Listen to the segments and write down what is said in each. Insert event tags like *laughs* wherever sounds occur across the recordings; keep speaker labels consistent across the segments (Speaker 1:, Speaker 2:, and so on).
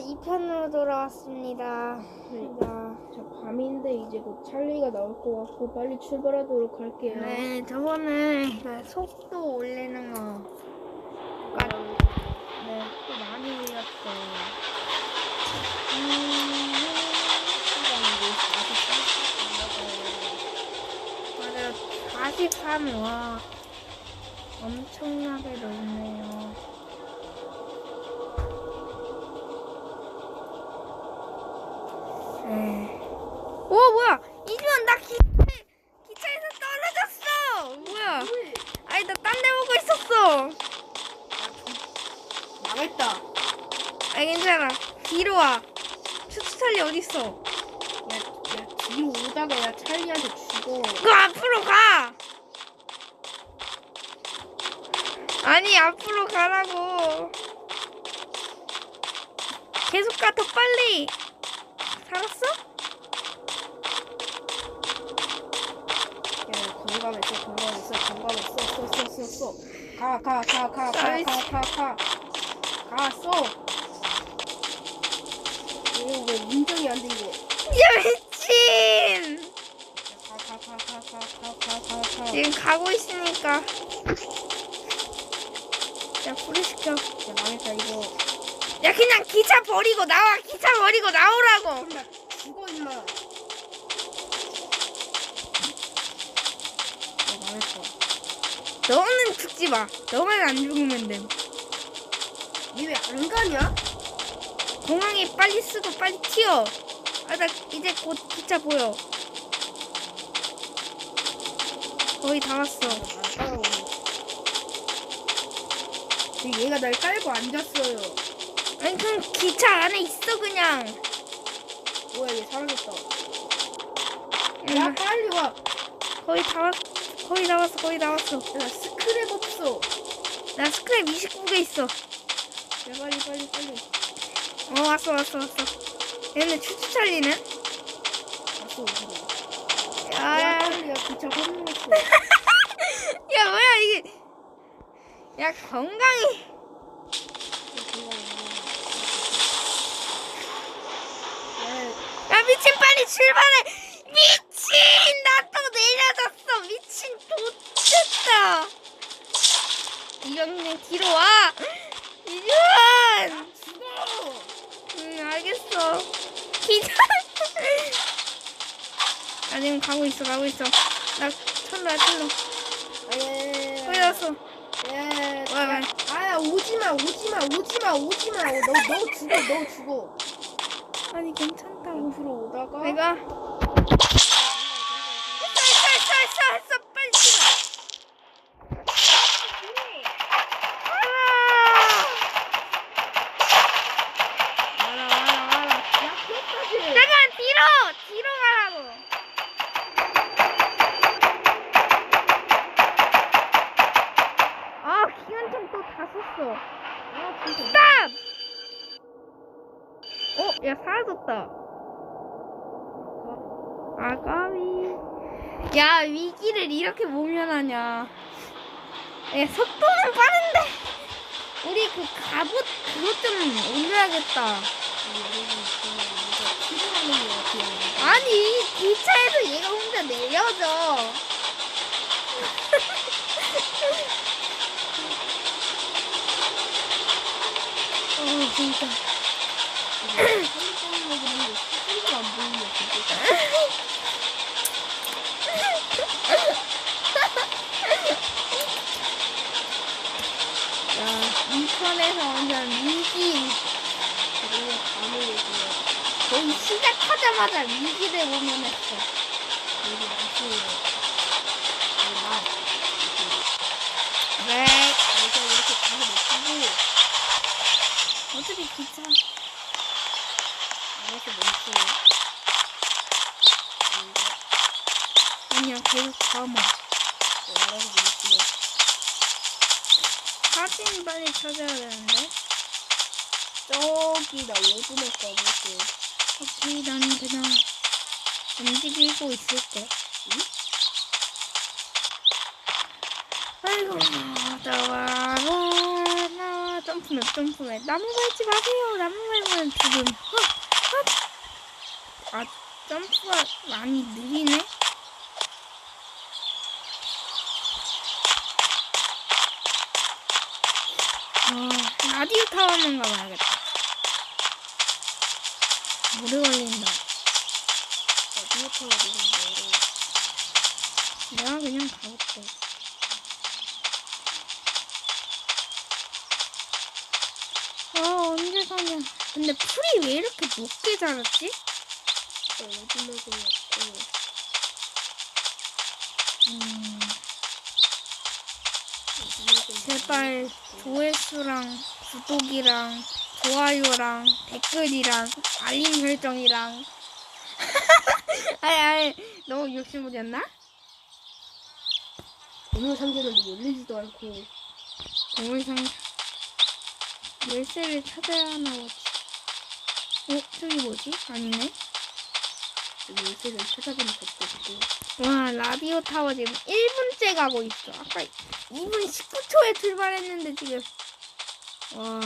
Speaker 1: 2편으로 돌아왔습니다. 자,
Speaker 2: 자, 밤인데 이제 곧 찰리가 나올 것 같고 빨리 출발하도록 할게요.
Speaker 1: 네, 저번에 그 속도 올리는 거. 가, 네, 또 많이 올렸어요. 음, 맞아요. 43, 와. 엄청나게 넓네요. 네. 오, 뭐야! 이주원, 나 기, 기차에서 떨어졌어! 뭐야? 아니, 나 딴 데 보고 있었어!
Speaker 2: 망했다.
Speaker 1: 아니, 괜찮아. 뒤로 와. 추추 찰리 어딨어?
Speaker 2: 야, 야, 뒤로 오다가 야 찰리한테 죽어.
Speaker 1: 그 앞으로 가! 아니, 앞으로 가라고. 계속 가, 더 빨리! 살았어?
Speaker 2: 공감했어, 공감했어, 공감했어, 써, 써. 가, 가, 가, 가, 가,
Speaker 1: 아이씨.
Speaker 2: 가, 가, 가. 가, 써. 이거 왜 운전이 안 돼, 이거.
Speaker 1: 야, 미친!
Speaker 2: 가, 가, 가, 가, 가, 가, 가, 가, 가.
Speaker 1: 지금 가고 있으니까. 야, 불을 시켜.
Speaker 2: 야, 망했다, 이거.
Speaker 1: 야, 그냥 기차 버리고 나와. 기차 버리고 나오라고.
Speaker 2: 죽어, 임마. 야, 망했어.
Speaker 1: 너는 죽지 마. 너만 안 죽으면 돼.
Speaker 2: 니왜안 가냐?
Speaker 1: 공항에 빨리 쓰고 빨리 튀어. 아, 나 이제 곧 기차 보여. 거의 다 왔어.
Speaker 2: 근데 얘가 날 깔고 앉았어요.
Speaker 1: 아니, 그럼 기차 안에 있어, 그냥.
Speaker 2: 뭐야, 얘 사라졌다.
Speaker 1: 야,
Speaker 2: 야, 빨리 와.
Speaker 1: 거의 다 왔, 거의 다 왔어, 거의 다 왔어.
Speaker 2: 야, 스크랩 없어.
Speaker 1: 나 스크랩 29개 있어.
Speaker 2: 야, 빨리, 빨리, 빨리.
Speaker 1: 어, 왔어, 왔어, 왔어. 얘네 추추 찰리는?
Speaker 2: 왔어, 어디로.
Speaker 1: 야,
Speaker 2: 야,
Speaker 1: 야,
Speaker 2: 빨리, 야, 기차 혼냈어.
Speaker 1: 야, 뭐야, 이게. 야, 건강이. 야, 미친, 빨리 출발해! 미친! 나 또 내 도됐다! 이건 그냥 뒤로 와! 이건! 응, 알겠어. 기자! 나 지금 가고 있어, 가고 있어. 나 철로야, 철로. 왔어.
Speaker 2: 예,
Speaker 1: 왜, 왜?
Speaker 2: 아야 오지마 오지마 오지마 오지마 너너 죽어 너 죽어
Speaker 1: 아니, 괜찮다고.
Speaker 2: 옆으로 오다가
Speaker 1: 내가. 했어, 했어, 했어, 했어, 했어. 빨리 치워. 와라, 와라, 와라.
Speaker 2: 야 그것까지
Speaker 1: 내가 뒤로! 뒤로 가라고! 아, 기관총 또다 썼어.
Speaker 2: 아 진짜
Speaker 1: 스탑! 어, 야, 사라졌다. 아가미. 야, 위기를 이렇게 모면하냐. 야, 속도는 빠른데. 우리 그 갑옷, 그것 좀 올려야겠다. 아니 기차에서 얘가 혼자 내려져. *laughs* 어 진짜. 야 인천에서 완전 위기.
Speaker 2: 그리고 밤에 얘기해
Speaker 1: 거의 시작하자마자 위기를 모면했어.
Speaker 2: 여기 맛이에요 맛
Speaker 1: 네.
Speaker 2: 여기서 이렇게 가서 먹고
Speaker 1: 어차피 기차.
Speaker 2: 알아서 멈춰요
Speaker 1: 아니야 계속 가면.
Speaker 2: 알아서 멈춰요
Speaker 1: 사진 빨리 찾아야 되는데.
Speaker 2: 저기 나 오두막 가볼게
Speaker 1: 오케이 난 그냥 움직이고 있을게.
Speaker 2: 응?
Speaker 1: 아이고 나와라 나 점프 점프맵 점프맵 나무 밟지 마세요. 나무 밟으면 죽음 헛, 헛. 아 점프가 많이 느리네. 아 라디오 타워만 가봐야겠다. 오래 걸린다.
Speaker 2: 어디에 타고 있는데?
Speaker 1: 내가 그냥 가볼게 언제 가냐 근데 풀이 왜 이렇게 높게 자랐지? 음? 제발 조회수랑 구독이랑 좋아요랑 댓글이랑 알림 설정이랑 *laughs* 아니 아니 너무 욕심 부렸나?
Speaker 2: 오늘 상자는 열리지도 않고
Speaker 1: 동물상 열쇠를 찾아야 하나 보지. 어? 저기 뭐지? 아니네.
Speaker 2: 열쇠를 찾아보는 것도 없고.
Speaker 1: 와 라디오 타워 지금 1분째 가고 있어. 아까 2분 19초에 출발했는데 지금. 와.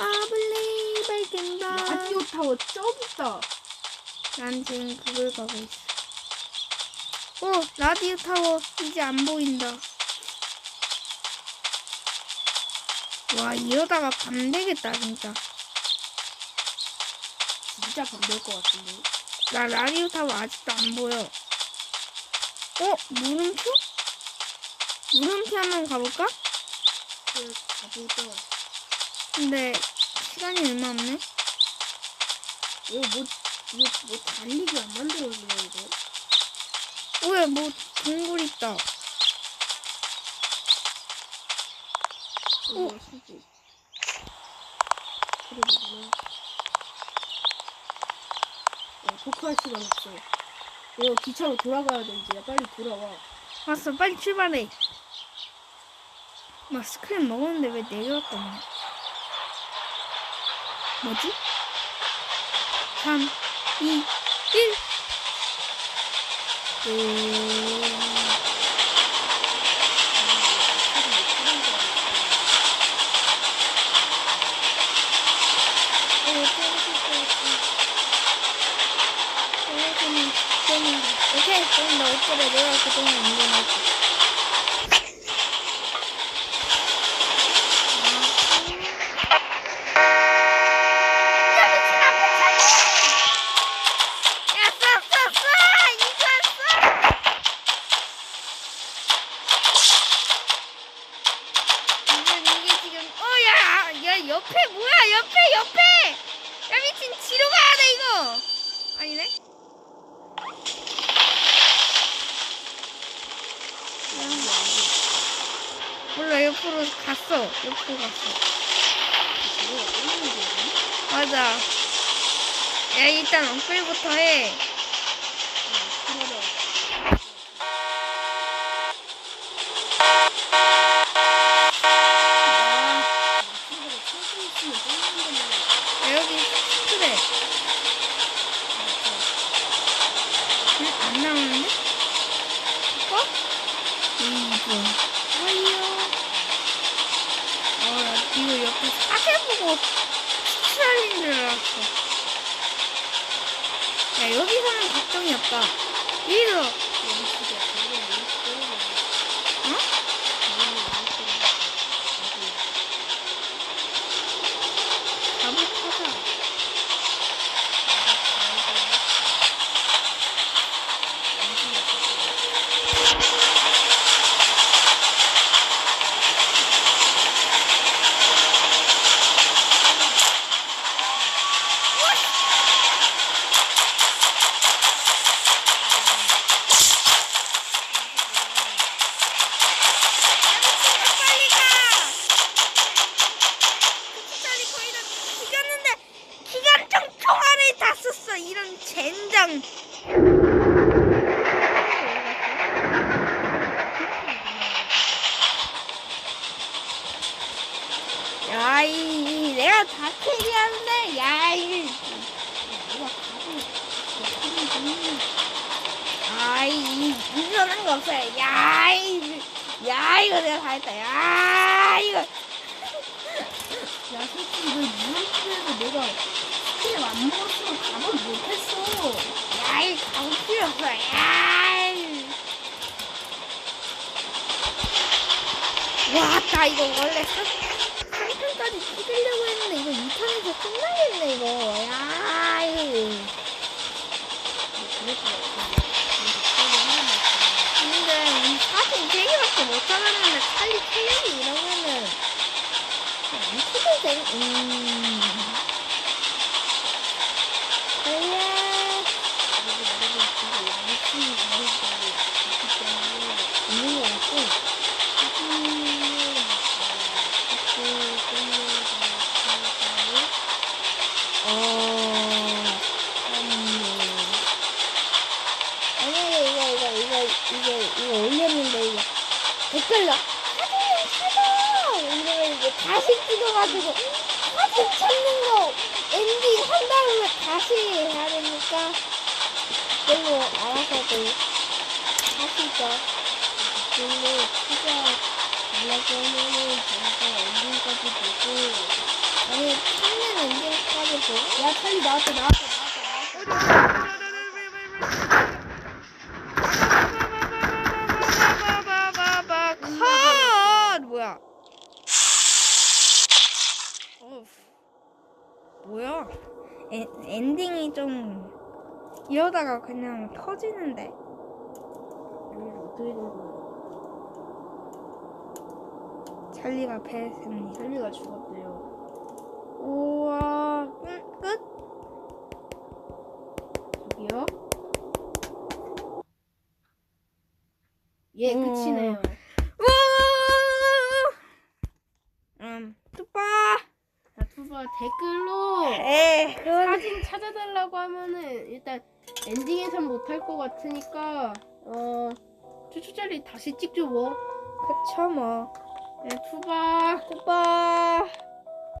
Speaker 1: 아블레이 발견다.
Speaker 2: 라디오 타워 저기 있다.
Speaker 1: 난 지금 그걸 가고 있어. 어 라디오 타워 이제 안 보인다 와 이러다가 밤 되겠다 진짜
Speaker 2: 진짜 밤될 것 같은데.
Speaker 1: 나 라디오 타워 아직도 안 보여. 어? 물음표? 물음표 한번 가볼까?
Speaker 2: 그래 가보자.
Speaker 1: 근데 시간이 얼마 없네.
Speaker 2: 이거 뭐 이거 뭐 달리기 안 만들어주냐 이거?
Speaker 1: 왜, 뭐, 동굴 있다.
Speaker 2: 이거 수지. 그러구나. 어, 토크할 시간 없어. 이거 기차로 돌아가야 돼 이제. 빨리 돌아와.
Speaker 1: 왔어, 빨리 출발해. 막 스크린 먹었는데 왜 내려왔더니. 뭐지? 3, 2, 1. 어, 오케이, 그럼 나 어쩌래 내가 그동안 운동할게. 야, 미친 앞에 차기! 야, 쏴, 쏴, 쏴! 이거 쏴! 이건 이게 지금, 어, 야, 야, 옆에 뭐야, 옆에, 옆에! 야, 미친, 뒤로 가야 돼, 이거! 아니네? 몰라, 옆으로 갔어. 옆으로 갔어. 맞아. 야, 일단 업글부터 해. 아, 야, 여기 그래. 응? 안 나오는데? 어? 이거. 아이요. 어, 나 이거 옆에 사계 보고 추천인 줄 알았어. 야, 여기서는 걱정이 없다. 여기서, 어? 답을 찾아. 빨리 가! 기차리 거의 다 죽였는데 기관총 총알을 다 썼어 이런 젠장. 야 이 내가 다 캐리하는데 야 이. 아이 이전한 거 없어요. 야 이 야 이거 내가 다 했다. 야 이거.
Speaker 2: 야 솔직히 이거 무한도전에서 내가 스킬 안 먹었으면 가만 못했어.
Speaker 1: 야이 와나 이거 원래 3탄까지 찍으려고 했는데 이거 2탄에서 끝나겠네 이거. 야 이거. 근데 우리 사진 3개밖에 못 잡았는데 빨리 체력이 이러면은 안 쳐도 돼. 음. 그래 있는 거 같고 어 만약에 이거 이거 이거 이거 이거 올렸는데 이거 댓글로 사진 찾아 이러면 이제 다시 찍어가지고 사진 찾는 거 엔딩 한 다음에 다시 해야 되니까 별로 알아서도 하시죠.
Speaker 2: 근데 진짜 연 오면은 저희가 엔딩까지 보고
Speaker 1: 아니 찾는 엔딩까지 보고
Speaker 2: 야 찰리 나왔다 나왔다 나왔다 나왔다
Speaker 1: 컷 뭐야? 어 뭐야? 에, 엔딩이 좀 이러다가 그냥 터지는데.
Speaker 2: 이게 어떻게 된 거야
Speaker 1: 찰리가 패했습니다.
Speaker 2: 찰리가 죽었대요
Speaker 1: 우와 끝? 끝?
Speaker 2: 저기요 예
Speaker 1: 음.
Speaker 2: 끝이네요
Speaker 1: 우와! 음 뚜빠.
Speaker 2: 자 투바 댓글로
Speaker 1: 에 그건
Speaker 2: 사진 찾아달라고 하면은 일단 엔딩에선 못할 것 같으니까 어 추추자리 다시 찍죠 뭐
Speaker 1: 그쵸 뭐.
Speaker 2: 네, 투바
Speaker 1: 뚜빠.